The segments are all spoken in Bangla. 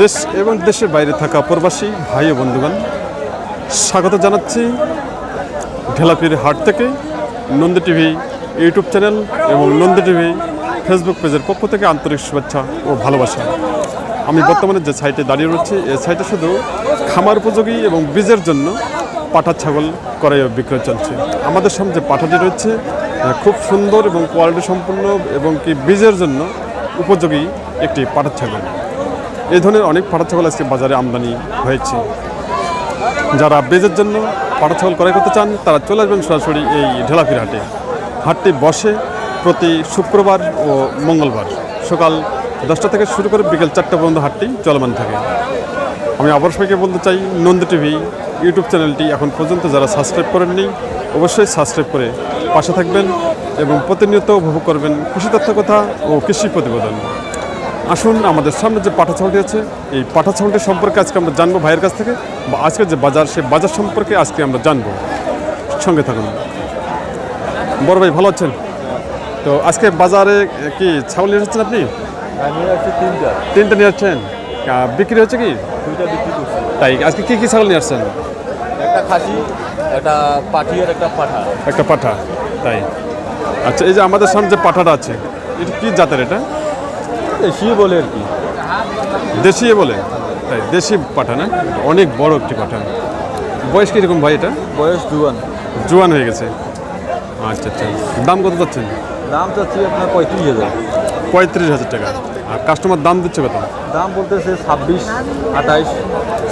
দেশ এবং দেশের বাইরে থাকা প্রবাসী ভাই ও বন্ধুগণ, স্বাগত জানাচ্ছি ঢেলাপির হাট থেকে নন্দী টিভি ইউটিউব চ্যানেল এবং নন্দী টিভি ফেসবুক পেজের পক্ষ থেকে আন্তরিক শুভেচ্ছা ও ভালোবাসা। আমি বর্তমানে যে সাইটে দাঁড়িয়ে রয়েছি এই সাইটে শুধু খামার উপযোগী এবং বীজের জন্য পাঠা ছাগল ক্রয় বিক্রয় চলছে। আমাদের সামনে যে পাঠাটি রয়েছে খুব সুন্দর এবং কোয়ালিটি সম্পন্ন এবং কি বীজের জন্য উপযোগী একটি পাঠা ছাগল। এই ধরনের অনেক পাঠা ছাগল আজকে বাজারে আমদানি হয়েছে। যারা বীজের জন্য পাঠা ছাগল ক্রয় করতে চান, তারা চলে আসবেন সরাসরি এই ঢেলাপির হাটে। হাটটি বসে প্রতি শুক্রবার ও মঙ্গলবার। সকাল দশটা থেকে শুরু করে বিকেল চারটা পর্যন্ত হাটটি চলমান থাকে। আমি আবার সবাইকে বলতে চাই, নন্দী টিভি ইউটিউব চ্যানেলটি এখন পর্যন্ত যারা সাবস্ক্রাইব করেননি, অবশ্যই সাবস্ক্রাইব করে পাশে থাকবেন এবং প্রতিনিয়ত উপভোগ করবেন কৃষি তথ্য কথা ও কৃষি প্রতিবেদন। আসুন আমাদের সামনে যে পাঠা ছাউলটি আছে এই পাঠা ছাউলটি সম্পর্কে আজকে আমরা জানব ভাইয়ের কাছ থেকে বা আজকের যে বাজার সেই বাজার সম্পর্কে আজকে আমরা জানব। সঙ্গে থাকুন। বড় ভাই ভালো আছেন? তো আজকে বাজারে কি ছাগল নিয়ে এসেছেন আপনি? আছি তিনটা। তিনটা নিয়ে আসছেন? বিক্রি হচ্ছে কি? তাই আজকে কি কি ছাগল নিয়ে আসছেন? একটা খাসি একটা পাঠি আর একটা পাঠা। একটা পাঠা তাই। আচ্ছা এই যে আমাদের সামনে যে পাঠাটা আছে এটা কি জাতের এটা? দেশি বলে আর কি। দেশি বলে? তাই দেশি পাঠা না অনেক বড় একটি পাঠা বয়স কীরকম ভাই এটা? বয়স জুয়ান। জোয়ান হয়ে গেছে। আচ্ছা আচ্ছা। দাম কত যাচ্ছেন দাম চাচ্ছি আপনার পঁয়ত্রিশ হাজার। পঁয়ত্রিশ হাজার টাকা। আর কাস্টমার দাম দিচ্ছে কত? দাম বলতেছে ছাব্বিশ আঠাইশ।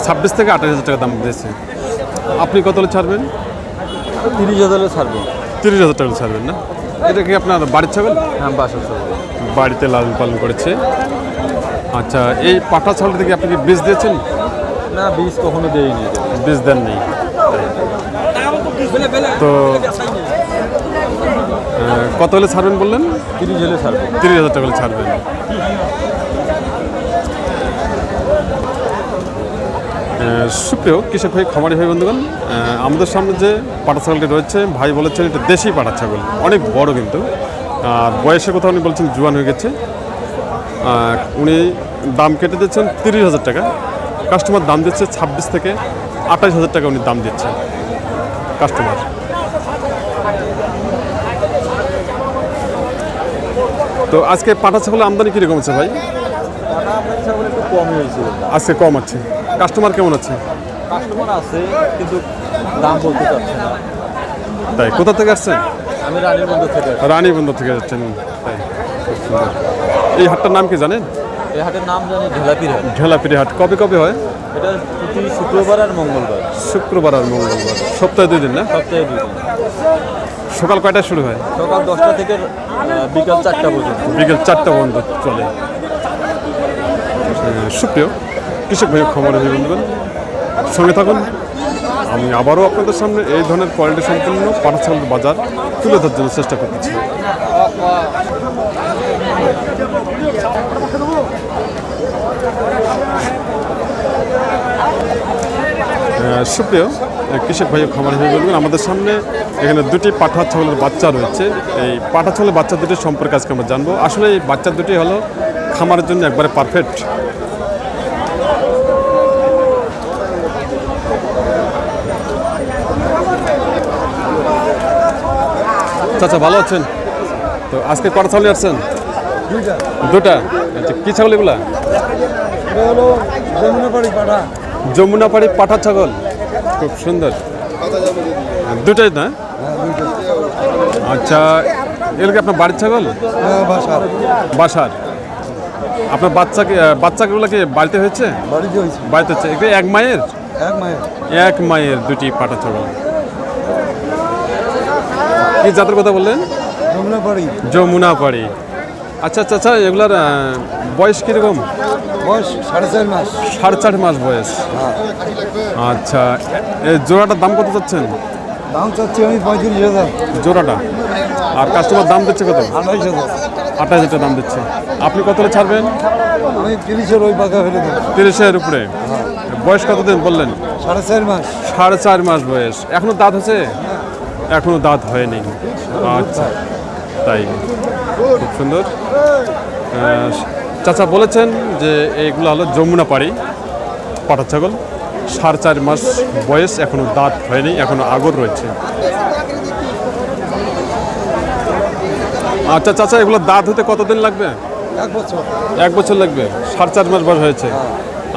ছাব্বিশ থেকে আঠাশ হাজার টাকা দাম দিয়েছে। আপনি কত হলে ছাড়বেন? তিরিশ হাজারে ছাড়বেন তিরিশ হাজার টাকা ছাড়বেন না? এটা কি আপনার বাড়ির ছাগল? হ্যাঁ বাসার ছাড়বো বাড়িতে লালন পালন করেছে। আচ্ছা এই পাটা ছাগল থেকে আপনি কি বীজ দিয়েছেন? না বীজ কখনো দেয়নি। বীজ দেননি তো কত হলে ছাড়বেন বললেন? তিরিশ হলে ছাড়বেন তিরিশ হাজার টাকা হলে ছাড়বেন। সুপ্রিয় কৃষক ভাই খামারি ভাই বন্ধুগণ আমাদের সামনে যে পাটা ছাগলটি রয়েছে ভাই বলেছেন এটা দেশি পাটা ছাগল অনেক বড় কিন্তু। আর বয়সের কথা উনি বলছেন জোয়ান হয়ে গেছে। আর উনি দাম কেটে দিচ্ছেন তিরিশ হাজার টাকা। কাস্টমার দাম দিচ্ছে ছাব্বিশ থেকে আঠাশ হাজার টাকা উনি দাম দিচ্ছে কাস্টমার তো আজকে পাটা ছাগল আমদানি কীরকম আছে ভাই? আজকে কম আছে কাস্টমার কেমন আছে? কাস্টমার আছে কিন্তু দাম বলতে চাচ্ছে না। তাই কোথা থেকে আসছেন? আমি রানীবন্ধু থেকে। রানীবন্ধ থেকে যাচ্ছেন এই হাটটার নাম কি জানেন? এই হাটের নাম জানি ঢেলাপির হাট। ঢেলাপিরি হাট। কবে কবে হয়? এটা প্রতি শুক্রবার আর মঙ্গলবার। শুক্রবার আর মঙ্গলবার। সপ্তাহে দুই দিন না? সপ্তাহে দুই দিন। সকাল কয়টায় শুরু হয়? সকাল দশটা থেকে বিকাল চারটা পর্যন্ত। বিকেল চারটা পর্যন্ত চলে। সুপ্রিয় কৃষক ভাই খবর বন্ধুগণ সঙ্গে থাকুন। আমি আবারও আপনাদের সামনে এই ধরনের কোয়ালিটি সম্পূর্ণ ছাগলের বাজার তুলে ধরার জন্য চেষ্টা করতেছি। সুপ্রিয় কৃষক ভাই খামার হয়ে বলবেন আমাদের সামনে এখানে দুটি পাঠা ছাগলের বাচ্চা রয়েছে। এই পাঠা ছাগলের বাচ্চা দুটির সম্পর্কে আজকে আমরা জানব। আসলে এই বাচ্চা দুটি হলো খামারের জন্য একবারে পারফেক্ট চাচা ভালো আছেন? তো আজকে কটা ছাগল আসছেন দুটা আচ্ছা কী ছাগল এগুলা? যমুনাপাড়ি পাঠা ছাগল। খুব সুন্দর। দুটাই না? আচ্ছা এগুলো কি আপনার বাড়ির ছাগল? বাসার। আপনার বাচ্চাকে বাচ্চাগুলো কি বাড়িতে হয়েছে? বাড়িতে হচ্ছে। এক মায়ের? এক মায়ের। এক মায়ের দুটি পাঠা ছাগল। কি জাতের কথা বললেন? যমুনাপাড়ি। যমুনাপাড়ি। আচ্ছা আচ্ছা আচ্ছা এগুলার বয়স কীরকম? বয়স সাড়ে চার মাস। সাড়ে চার মাস বয়স। আচ্ছা এই জোড়াটার দাম কত চাচ্ছেন? দাম চাচ্ছি আমি পঁয়ত্রিশ হাজার। জোড়াটা। আর কাস্টমার দাম দিচ্ছে কত? আঠাইশ হাজার। আঠাশ হাজার দাম দিচ্ছে। আপনি কত ছাড়বেন? আমি তিরিশের ওই পাকা ফেলে দেবো। তিরিশের উপরে। বয়স কতদিন বললেন? সাড়ে চার মাস। সাড়ে চার মাস বয়স। এখনও দাঁত হচ্ছে এখনও দাঁত হয়নি। আচ্ছা তাই। খুব সুন্দর। চাচা বলেছেন যে এইগুলো হলো যমুনা পাড়ি পাটা ছাগল। সাড়ে চার মাস বয়স এখনও দাঁত হয়নি এখনও আগর রয়েছে। আচ্ছা চাচা এগুলো দাঁত হতে কতদিন লাগবে? এক বছর। এক বছর লাগবে? সাড়ে চার মাস বয়স হয়েছে।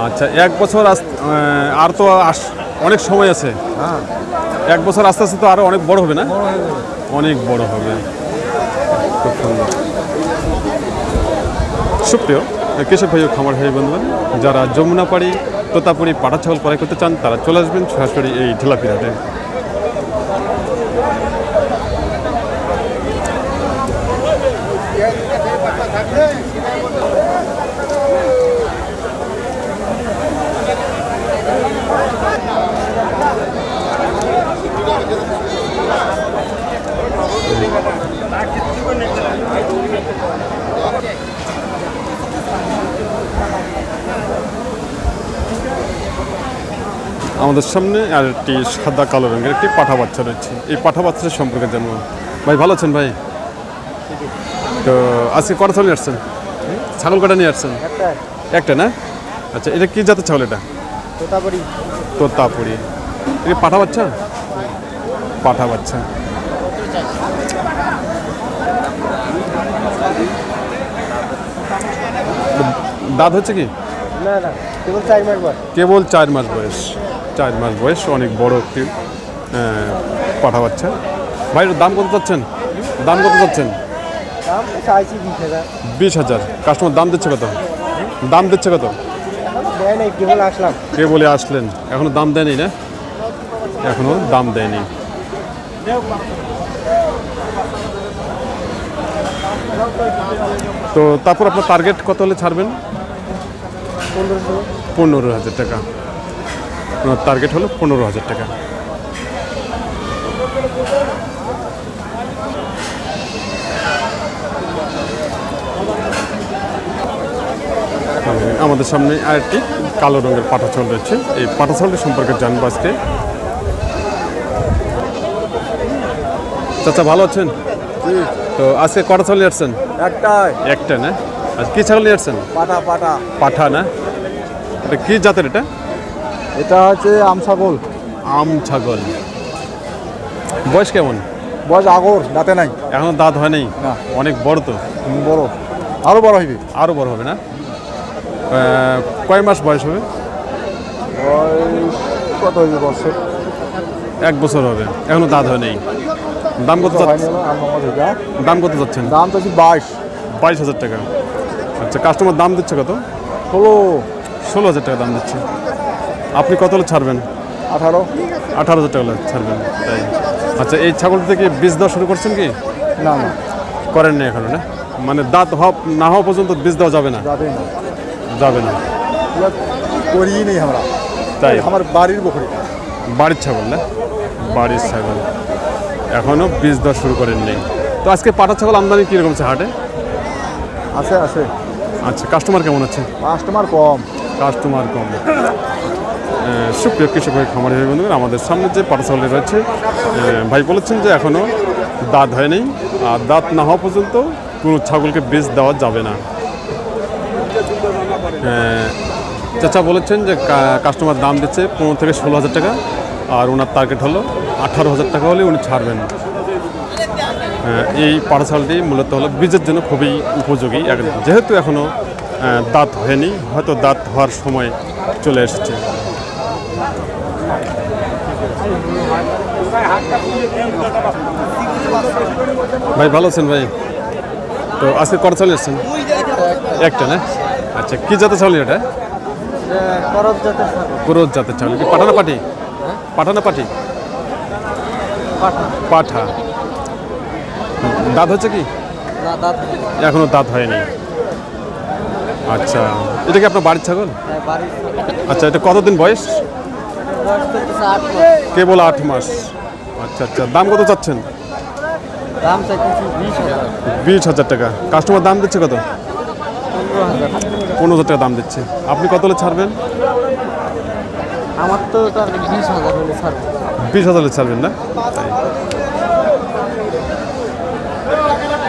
আচ্ছা এক বছর আর তো অনেক সময় আছে। হ্যাঁ। এক বছর আস্তে আস্তে তো আরও অনেক বড় হবে না? অনেক বড় হবে। খুব সুন্দর। সুপ্রিয় কৃষক ভাই খামার ভাই বন্ধুবান যারা যমুনা পাড়ি তোতাপুরি পাটা ছাগল ক্রয় করতে চান তারা চলে আসবেন সরাসরি এই ঢিলাপিরাটে আমাদের সামনে আর একটি সাদা কালো রঙের একটি পাঠা বাচ্চা রয়েছে। এই পাঠা বাচ্চার সম্পর্কে জানব। ভাই ভালো আছেন ভাই? তো আজকে কটা ছাগল নিয়ে আসছেন? ছাগল কটা নিয়ে আসছেন? একটা একটা না? আচ্ছা এটা কি জাতের ছাগল এটা? তোতাপুরি। তোতাপুরি। এটা পাঠা বাচ্চা? পাঠা বাচ্চা দাঁত হচ্ছে কি? না না কেবল চার মাস বয়স। কেবল চার মাস বয়স। চার মাস বয়স অনেক বড় একটি পাঠা বাচ্চা ভাই দাম কত চাচ্ছেন? দাম কত চাচ্ছেন? বিশ হাজার। কাস্টমার দাম দিচ্ছে কত? দাম দিচ্ছে কত? কে বলে আসলেন। এখনও দাম দেয়নি না? এখনও দাম দেয়নি। তো তারপর আপনার টার্গেট কত হলে ছাড়বেন? পনেরো হাজার টাকা। আপনার টার্গেট হলো পনেরো হাজার টাকা। আমাদের সামনে আরেকটি কালো রঙের পাঠাছল রয়েছে। এই পাঠাছলটি সম্পর্কে জানব আজকে। চাচা ভালো আছেন? তো আজকে কটা ছাগল নিয়ে আসছেন? একটাই। একটা না? আজ কি ছাগল নিয়ে আসছেন? পাটা পাটা পাঠা না? এটা কি জাতের এটা? এটা হচ্ছে আম ছাগল। আম ছাগল। বয়স কেমন? বয়স আগর দাঁতে নাই। এখনও দাঁত হয় নাই? না। অনেক বড় তো? বড়। আরও বড় হইবে। আরও বড় হবে না? কয় মাস বয়স হবে? বয়স কত হইবে বছর এক বছর হবে। এখনও দাঁত হয় নাই? দাম কত থেকে দাম কত যাচ্ছেন? দাম তো বাইশ। বাইশ হাজার টাকা। আচ্ছা কাস্টমার দাম দিচ্ছে কত? ষোলো। ষোলো হাজার টাকা দাম দিচ্ছে। আপনি কত ছাড়বেন? আঠারো। আঠারো হাজার টাকা ছাড়বেন তাই। আচ্ছা এই ছাগল থেকে বীজ দেওয়া শুরু করছেন কি? না না। করেন না এখনও না? মানে দাঁত হওয়া না হওয়া পর্যন্ত বীজ দেওয়া যাবে না? যাবে না। না নেই আমরা। তাই? আমার বাড়ির বকরি বাড়ির ছাগল না? বাড়ির ছাগল। এখনও বীজ দেওয়া শুরু করেন নেই। তো আজকে পাটা ছাগল আমদানি কীরকম আছে হাটে? আছে আছে। আচ্ছা কাস্টমার কেমন আছে? কাস্টমার কম। কাস্টমার কম। সুপ্রিয় কৃষক ভাই খামারি ভাই বন্ধুরা আমাদের সামনে যে পাটা ছাগলটি রয়েছে ভাই বলেছেন যে এখনও দাঁত হয়নি আর দাঁত না হওয়া পর্যন্ত কোনো ছাগলকে বীজ দেওয়া যাবে না। চাচা বলেছেন যে কাস্টমার দাম দিচ্ছে পনেরো থেকে ষোলো হাজার টাকা আর ওনার টার্গেট হলো আঠারো হাজার টাকা হলে উনি ছাড়বেন। এই পাঠাশালটি মূলত হলো বীজের জন্য খুবই উপযোগী। যেহেতু এখনও দাঁত হয়নি হয়তো দাঁত হওয়ার সময় চলে এসেছে। ভাই ভালো আছেন ভাই? তো আজকে কটা চলে এসছেন একটা না? আচ্ছা কি জাতের চাউল এটা? পুরো জাতের চাউল। কি পাঠানা পাটি? পাঠানা পাটি? পাঠা। দাঁত হচ্ছে কি? এখনও দাঁত হয়নি। আচ্ছা এটা কি আপনার বাড়ির ছাগল? আচ্ছা এটা কতদিন বয়স? কেবল আট মাস। আচ্ছা আচ্ছা দাম কত চাচ্ছেন? বিশ হাজার। টাকা। কাস্টমার দাম দিচ্ছে কত? পনেরো হাজার। টাকা দাম দিচ্ছে। আপনি কত হলে ছাড়বেন? আমার তো বিশ হাজার হলে বিশ হাজার হলে ছাড়বেন না।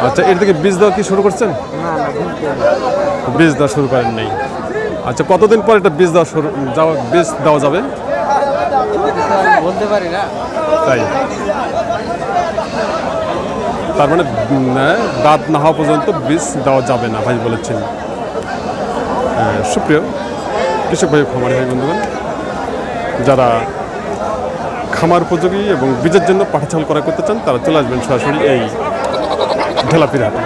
আচ্ছা এর থেকে বীজ দেওয়া কি শুরু করছেন? বীজ দেওয়া শুরু করেন নাই। আচ্ছা কতদিন পর এটা বীজ দেওয়া শুরু যাওয়া বীজ দেওয়া যাবে? বলতে পারি না। তাই। তার মানে দাঁত না হওয়া পর্যন্ত বীজ দেওয়া যাবে না ভাই বলেছেন। আহ, সুপ্রিয় কৃষক ভাই খামারি ভাই বন্ধুগণ যারা খামার উপযোগী এবং বীজের জন্য পাঠাচাল করা করতে চান, তারা চলে আসবেন সরাসরি এই ঢেলাপির হাটে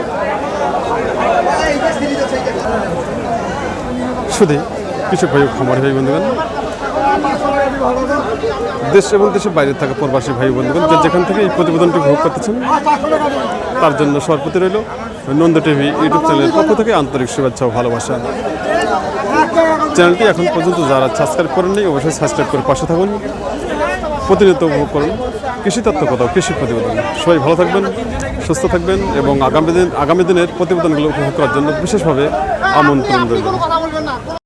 শুধু কৃষক ভাই খামার ভাই বন্ধুগণ, দেশ এবং দেশের বাইরে থাকা প্রবাসী ভাই বন্ধুগণ যেখান থেকে এই প্রতিবেদনটি ভোগ করতেছেন, তার জন্য সর্বতি রইল নন্দ টিভি ইউটিউব চ্যানেলের পক্ষ থেকে আন্তরিক শুভেচ্ছা ও ভালোবাসা। চ্যানেলটি এখন পর্যন্ত যারা সাবস্ক্রাইব করেননি, অবশ্যই সাবস্ক্রাইব করে পাশে থাকুন। প্রতিনিয়ত উপভোগ করুন। কৃষি তত্ত্ব কথা কৃষি প্রতিবেদন। সবাই ভালো থাকবেন, সুস্থ থাকবেন এবং আগামী দিন আগামী দিনের প্রতিবেদনগুলো উপভোগ করার জন্য বিশেষভাবে আমন্ত্রণ রইল।